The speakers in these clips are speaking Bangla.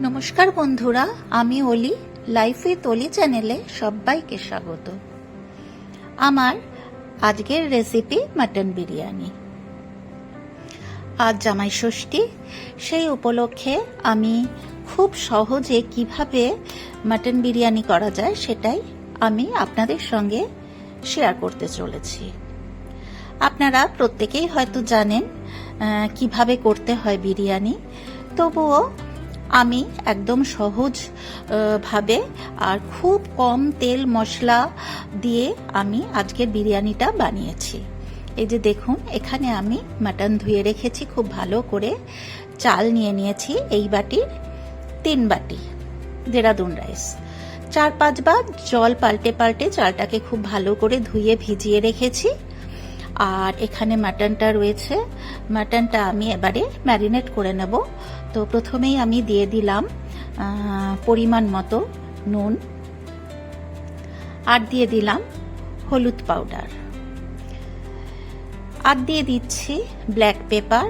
নমস্কার বন্ধুরা, আমি অলি, লাইফ উইথ অলি চ্যানেলে সবাইকে স্বাগত। আমার আজকের রেসিপি মাটন বিরিয়ানি। আজ জামাই ষষ্ঠী, সেই উপলক্ষে আমি খুব সহজে কীভাবে মাটন বিরিয়ানি করা যায় সেটাই আমি আপনাদের সঙ্গে শেয়ার করতে চলেছি। আপনারা প্রত্যেকেই হয়তো জানেন কীভাবে করতে হয় বিরিয়ানি, তবুও আমি একদম সহজ ভাবে আর খুব কম তেল মশলা দিয়ে আমি আজকের বিরিয়ানিটা বানিয়েছি। এই যে দেখুন, এখানে আমি মাটন ধুয়ে রেখেছি, খুব ভালো করে চাল নিয়ে নিয়েছি, এই বাটির তিন বাটি দেরাদুন রাইস। চার পাঁচবার জল পাল্টে পাল্টে চালটাকে খুব ভালো করে ধুয়ে ভিজিয়ে রেখেছি। আর এখানে মাটনটা রয়েছে। মাটনটা আমি এবারে ম্যারিনেট করে নেব। তো প্রথমেই আমি দিয়ে দিলাম পরিমাণ মতো নুন। আর দিয়ে দিলাম হলুদ পাউডার। আর দিয়ে দিচ্ছি ব্ল্যাক পেপার।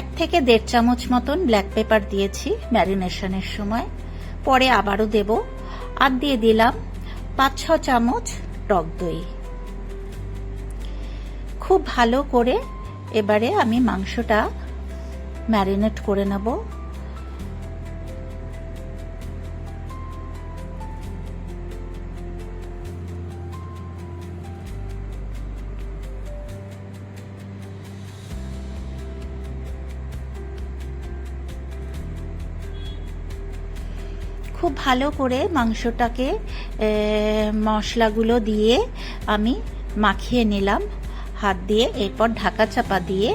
এক থেকে দেড় চামচ মতন ব্ল্যাক পেপার দিয়েছি ম্যারিনেশনের সময়। পরে আবারও দেব। আর দিয়ে দিলাম পাঁচ ছ চামচ টক দই। খুব ভালো করে এবারে আমি মাংসটা ম্যারিনেট করে নেব। খুব ভালো করে মাংসটাকে মশলাগুলো দিয়ে আমি মাখিয়ে নিলাম। হাত দিয়ে, এরপর ঢাকা চাপা দিয়ে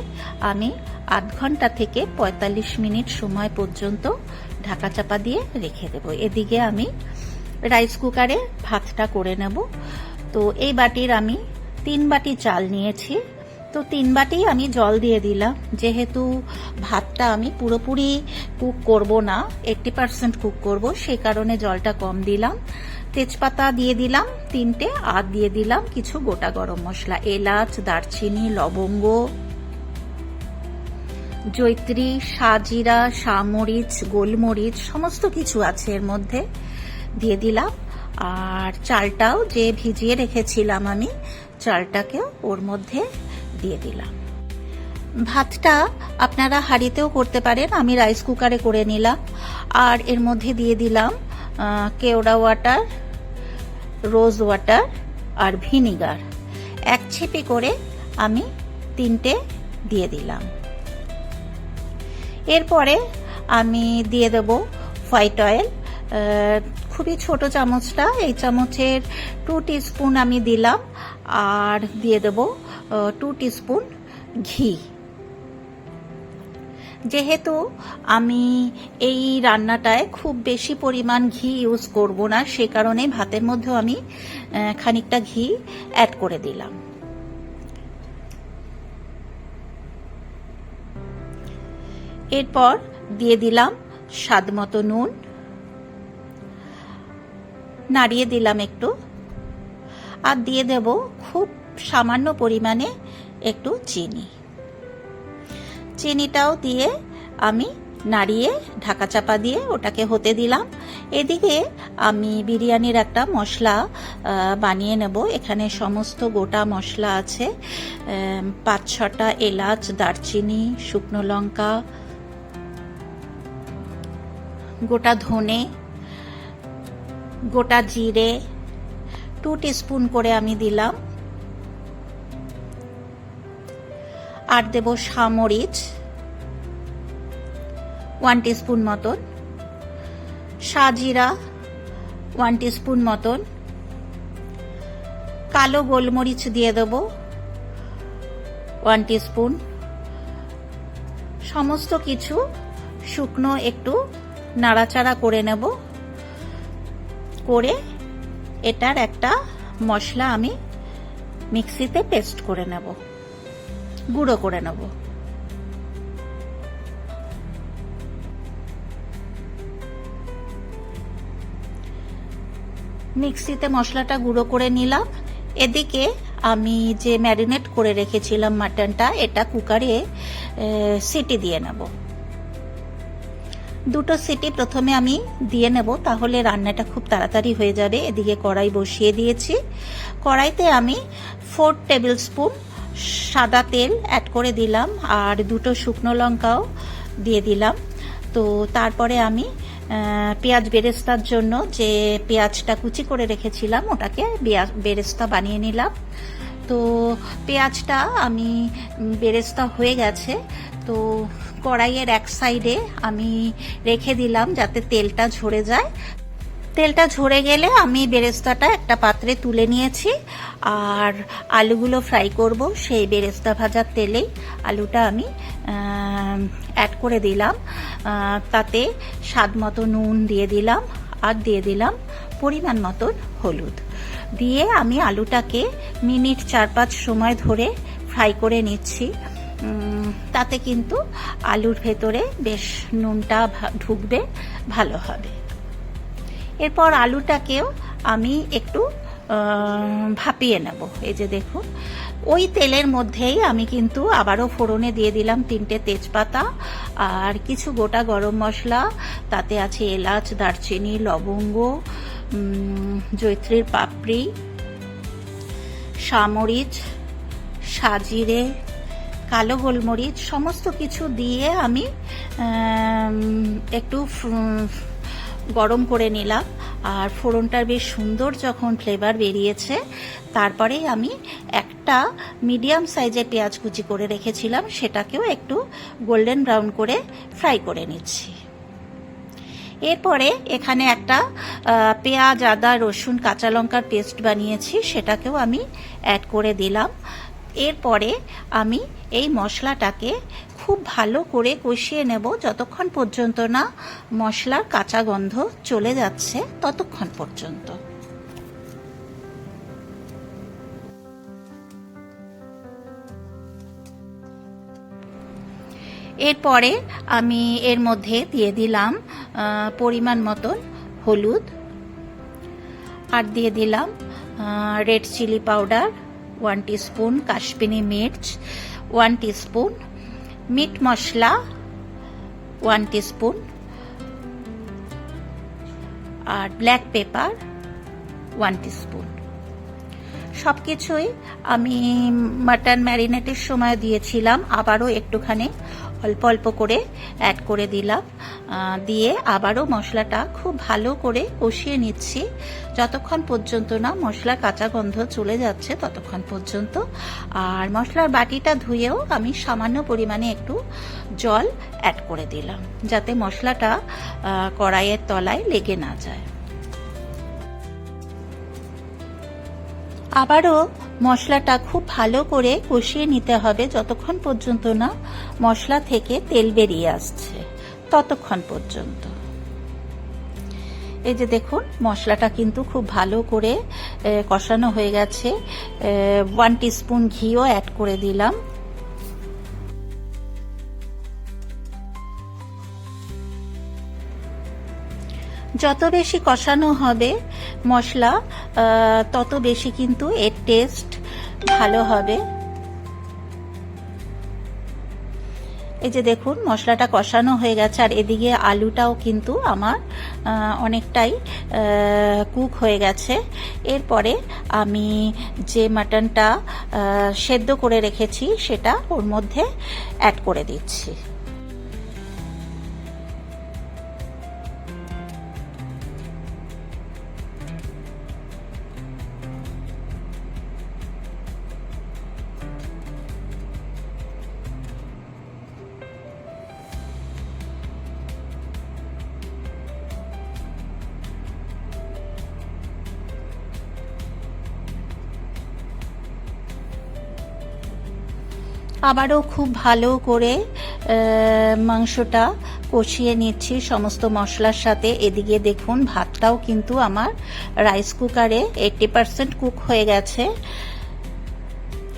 আমি আধ ঘণ্টা থেকে পঁয়তাল্লিশ মিনিট সময় পর্যন্ত ঢাকা চাপা দিয়ে রেখে দেব। এদিকে আমি রাইস কুকারে ভাতটা করে নেব। তো এই বাটির আমি তিন বাটি চাল নিয়েছি। তো তিন বাটি আমি জল দিয়ে দিলাম। যেহেতু ভাতটা আমি পুরোপুরি কুক করব না এইটটি পার্সেন্ট কুক করব সেই কারণে জলটা কম দিলাম। তেজপাতা দিয়ে দিলাম, তিনটে, আর দিয়ে দিলাম কিছু গোটা গরম মশলা, এলাচ, দারচিনি, লবঙ্গ জৈত্রী সাজিরা সামরিচ গোলমরিচ, সমস্ত কিছু আছে এর মধ্যে দিয়ে দিলাম। আর চালটাও যে ভিজিয়ে রেখেছিলাম আমি, চালটাকেও ওর মধ্যে দিয়ে দিলাম। ভাতটা আপনারা হাঁড়িতেও করতে পারেন, আমি রাইস কুকারে করে নিলাম। আর এর মধ্যে দিয়ে দিলাম কেওড়া ওয়াটার, রোজ ওয়াটার আর ভিনিগার। এক ছিপি করে আমি তিনটে দিয়ে দিলাম। এরপরে আমি দিয়ে দেব হোয়াইট অয়েল। খুবই ছোট চামচটা, এই চামচের টু টিস্পুন আমি দিলাম। আর দিয়ে দেব টু টিস্পুন ঘি। যেহেতু আমি এই রান্নাটায় খুব বেশি পরিমাণ ঘি ইউজ করব না, সে কারণে ভাতের মধ্যেও আমি খানিকটা ঘি অ্যাড করে দিলাম। এরপর দিয়ে দিলাম স্বাদ মতো নুন। নাড়িয়ে দিলাম একটু। আর দিয়ে দেব খুব সামান্য পরিমাণে একটু চিনি। চিনিটাও দিয়ে আমি নাড়িয়ে, ঢাকা চাপা দিয়ে ওটাকে হতে দিলাম। এদিকে আমি বিরিয়ানির একটা মশলা বানিয়ে নেব। এখানে সমস্ত গোটা মশলা আছে। পাঁচ ছটা এলাচ, দারচিনি, শুকনো লঙ্কা, গোটা ধনে, গোটা জিরে, টু টিস্পুন করে আমি দিলাম। আর দেব সামরিচ ওয়ান টিস্পুন মতন, সাজিরা ওয়ান টিস্পুন মতন, কালো গোলমরিচ দিয়ে দেব ওয়ান টিস্পুন সমস্ত কিছু শুকনো একটু নাড়াচাড়া করে নেব, করে এটার একটা মশলা আমি মিক্সিতে পেস্ট করে নেব। গুঁড়ো করে নেব। মিক্সিতে মশলাটা গুঁড়ো করে নিলাম। এদিকে আমি যে ম্যারিনেট করে রেখেছিলাম মাটনটা, এটা কুকারে সিটি দিয়ে নেব। দুটো সিটি প্রথমে আমি দিয়ে নেব, তাহলে রান্নাটা খুব তাড়াতাড়ি হয়ে যাবে। এদিকে কড়াই বসিয়ে দিয়েছি। কড়াইতে আমি ফোর টেবিল স্পুন সাদা তেল অ্যাড করে দিলাম আর দুটো শুকনো লঙ্কাও দিয়ে দিলাম। তো তারপরে আমি পেঁয়াজ বেরেস্তার জন্য যে পেঁয়াজটা কুচি করে রেখেছিলাম, ওটাকে বেরেস্তা বানিয়ে নিলাম। তো পেঁয়াজটা আমি বেরেস্তা হয়ে গেছে। তো কড়াইয়ের এক সাইডে আমি রেখে দিলাম যাতে তেলটা ঝরে যায়। তেলটা ঝরে গেলে আমি বেরেস্তাটা একটা পাত্রে তুলে নিয়েছি। আর আলুগুলো ফ্রাই করব সেই বেরেস্তা ভাজার তেলেই আলুটা আমি অ্যাড করে দিলাম। তাতে স্বাদ মতো নুন দিয়ে দিলাম আর দিয়ে দিলাম পরিমাণ মতন হলুদ। দিয়ে আমি আলুটাকে মিনিট চার পাঁচ সময় ধরে ফ্রাই করে নিচ্ছি। তাতে কিন্তু আলুর ভেতরে বেশ নুনটা ঢুকবে, ভালো হবে। এরপর আলুটাকেও আমি একটু ভাপিয়ে নেব। এই যে দেখুন, ওই তেলের মধ্যেই আমি কিন্তু আবারও ফোড়নে দিয়ে দিলাম তিনটে তেজপাতা আর কিছু গোটা গরম মশলা। তাতে আছে এলাচ, দারচিনি, লবঙ্গ জৈত্রীর পাপড়ি সামরিচ সাজিরে, কালো গোলমরিচ, সমস্ত কিছু দিয়ে আমি একটু গরম করে নিলাম। আর ফোড়নটার বেশ সুন্দর যখন ফ্লেভার বেরিয়েছে, তারপরেই আমি একটা মিডিয়াম সাইজের পেঁয়াজ কুচি করে রেখেছিলাম, সেটাকেও একটু গোল্ডেন ব্রাউন করে ফ্রাই করে নিচ্ছি। এরপরে এখানে একটা পেঁয়াজ, আদা, রসুন, কাঁচা লঙ্কার পেস্ট বানিয়েছি, সেটাকেও আমি অ্যাড করে দিলাম। এরপরে আমি এই মশলাটাকে খুব ভালো করে কষিয়ে নেব যতক্ষণ পর্যন্ত না মশলার কাঁচা গন্ধ চলে যাচ্ছে ততক্ষণ পর্যন্ত। এরপরে আমি এর মধ্যে দিয়ে দিলাম পরিমাণ মতন হলুদ আর দিয়ে দিলাম red chilli powder, one spoon Kashmiri mirch, one spoon meat masala one spoon আর ব্ল্যাক পেপার ওয়ান স্পুন সব কিছুই আমি মাটন ম্যারিনেটের সময় দিয়েছিলাম, আবারও একটুখানি অল্প অল্প করে অ্যাড করে দিলাম। দিয়ে আবারও মশলাটা খুব ভালো করে কষিয়ে নিচ্ছি। যতক্ষণ পর্যন্ত না মশলা কাঁচা গন্ধ চলে যাচ্ছে ততক্ষণ পর্যন্ত। আর মশলার বাটিটা ধুয়েও আমি সামান্য পরিমাণে একটু জল অ্যাড করে দিলাম, যাতে মশলাটা কড়াইয়ের তলায় লেগে না যায়। আবারও মশলাটা খুব ভালো করে কষিয়ে নিতে হবে যতক্ষণ পর্যন্ত না মশলা থেকে তেল বেরিয়ে আসছে, ততক্ষণ পর্যন্ত। এই যে দেখুন, মশলাটা কিন্তু খুব ভালো করে কষানো হয়ে গেছে। ওয়ান স্পুন ঘিও অ্যাড করে দিলাম। যত বেশি কষানো হবে মশলা তত বেশি কিন্তু এর টেস্ট ভালো হবে। এই যে দেখুন, মশলাটা কষানো হয়ে গেছে, আর এদিকে আলুটাও কিন্তু আমার অনেকটাই কুক হয়ে গেছে। এরপরে আমি যে মাটনটা সেদ্ধ করে রেখেছি, সেটা ওর মধ্যে অ্যাড করে দিচ্ছি। আবারও খুব ভালো করে মাংসটা কষিয়ে নিচ্ছি সমস্ত মশলার সাথে। এদিকে দেখুন, ভাতটাও কিন্তু আমার রাইস কুকারে এইটটি পারসেন্ট কুক হয়ে গেছে।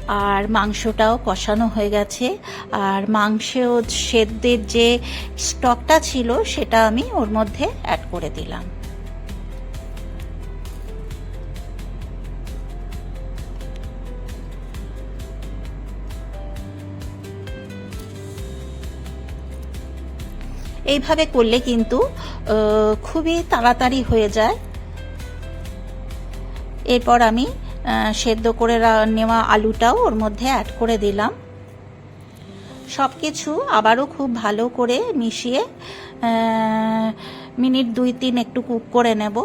আর মাংসটাও কষানো হয়ে গেছে। আর মাংসেও সেদ্ধের যে স্টকটা ছিল, সেটা আমি ওর মধ্যে অ্যাড করে দিলাম। এইভাবে করলে কিন্তু খুবই তাড়াতাড়ি হয়ে যায়। এরপর আমি সেদ্ধ করে নেওয়া আলুটাও ওর মধ্যে অ্যাড করে দিলাম। সব কিছু আবারও খুব ভালো করে মিশিয়ে মিনিট দুই তিন একটু কুক করে নেব।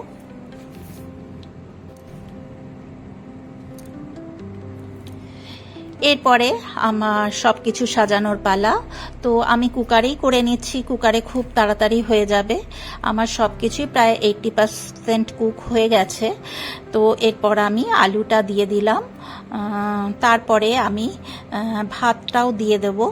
এরপরে আমার সব কিছু সাজানোর পালা। তো আমি কুকারেই করে নিচ্ছি, কুকারে খুব তাড়াতাড়ি হয়ে যাবে। আমার সব কিছুই প্রায় এইটটি পারসেন্ট কুক হয়ে গেছে। তো এরপর আমি আলুটা দিয়ে দিলাম। তারপরে আমি ভাতটাও দিয়ে দেবো।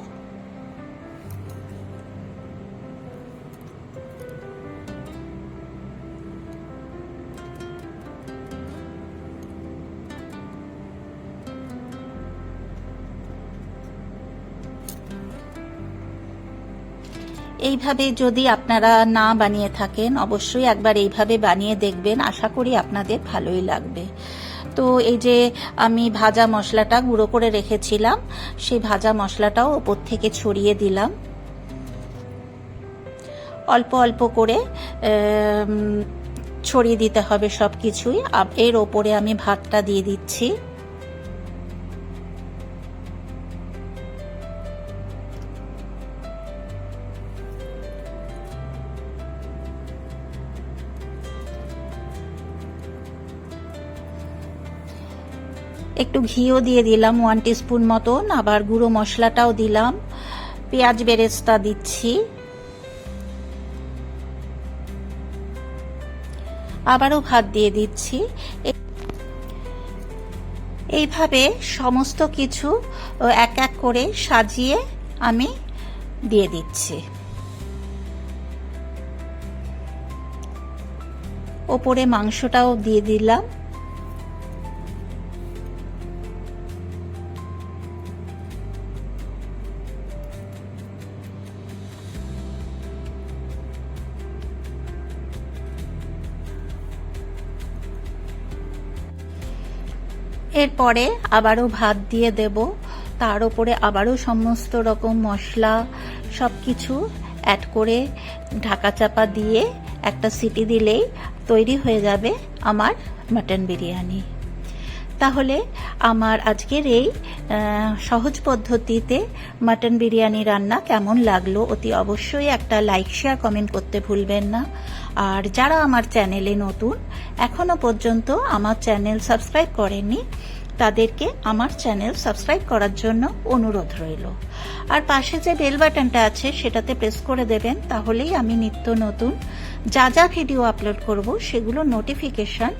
এইভাবে যদি আপনারা না বানিয়ে থাকেন, অবশ্যই একবার এইভাবে বানিয়ে দেখবেন। আশা করি আপনাদের ভালোই লাগবে। তো এই যে আমি ভাজা মশলাটা গুঁড়ো করে রেখেছিলাম, সেই ভাজা মশলাটাও ওপর থেকে ছড়িয়ে দিলাম। অল্প অল্প করে ছড়িয়ে দিতে হবে সব কিছুই এর ওপরে আমি ভাতটা দিয়ে দিচ্ছি। একটু ঘিও দিয়ে দিলাম ওয়ান টিস্পুন মতন, আবার গুঁড়ো মশলাটাও দিলাম, পেঁয়াজ বেরেস্তা দিচ্ছি। আবারও ভাত দিয়ে দিচ্ছি। এইভাবে সমস্ত কিছু এক এক করে সাজিয়ে আমি দিয়ে দিচ্ছি। ওপরে মাংসটাও দিয়ে দিলাম। এরপরে আবারও ভাত দিয়ে দেব। তার উপরে আবারও সমস্ত রকম মশলা সব কিছু অ্যাড করে ঢাকা চাপা দিয়ে একটা সিটি দিলেই তৈরি হয়ে যাবে আমার মাটন বিরিয়ানি। তাহলে আমার আজকের এই সহজ পদ্ধতিতে মাটন বিরিয়ানি রান্না কেমন লাগল অতি অবশ্যই একটা লাইক, শেয়ার, কমেন্ট করতে ভুলবেন না। আর যারা আমার চ্যানেলে নতুন, এখনও পর্যন্ত আমার চ্যানেল সাবস্ক্রাইব করেননি, তাদেরকে আমার চ্যানেল সাবস্ক্রাইব করার জন্য অনুরোধ রইল। আর পাশে যে বেল বাটনটা আছে, সেটাতে প্রেস করে দেবেন, তাহলেই আমি নিত্য নতুন যা যা ভিডিও আপলোড করব, সেগুলো নোটিফিকেশন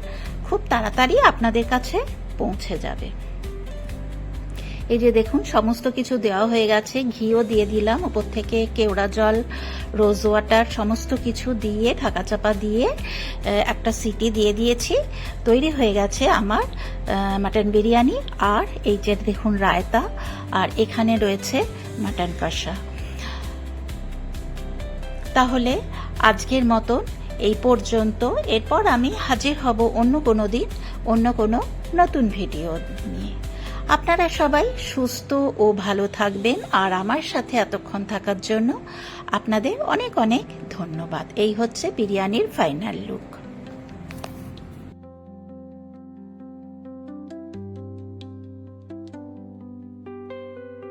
খুব তাড়াতাড়ি আপনাদের কাছে পৌঁছে যাবে। এই যে দেখুন, সমস্ত কিছু দেওয়া হয়ে গেছে। ঘিও দিয়ে দিলাম, ওপর থেকে কেওড়া জল রোজ ওয়াটার সমস্ত কিছু দিয়ে ঢাকা চাপা দিয়ে একটা সিটি দিয়ে দিয়েছি। তৈরি হয়ে গেছে আমার মাটন বিরিয়ানি আর এই যে দেখুন রায়তা, আর এখানে রয়েছে মাটন কষা। তাহলে আজকের মতন এই পর্যন্ত। এরপর আমি হাজির হব অন্য কোনো দিন, অন্য কোনো নতুন ভিডিও নিয়ে। আপনারা সবাই সুস্থ ও ভালো থাকবেন আর আমার সাথে এতক্ষণ থাকার জন্য আপনাদের অনেক অনেক ধন্যবাদ। এই হচ্ছে বিরিয়ানির ফাইনাল লুক।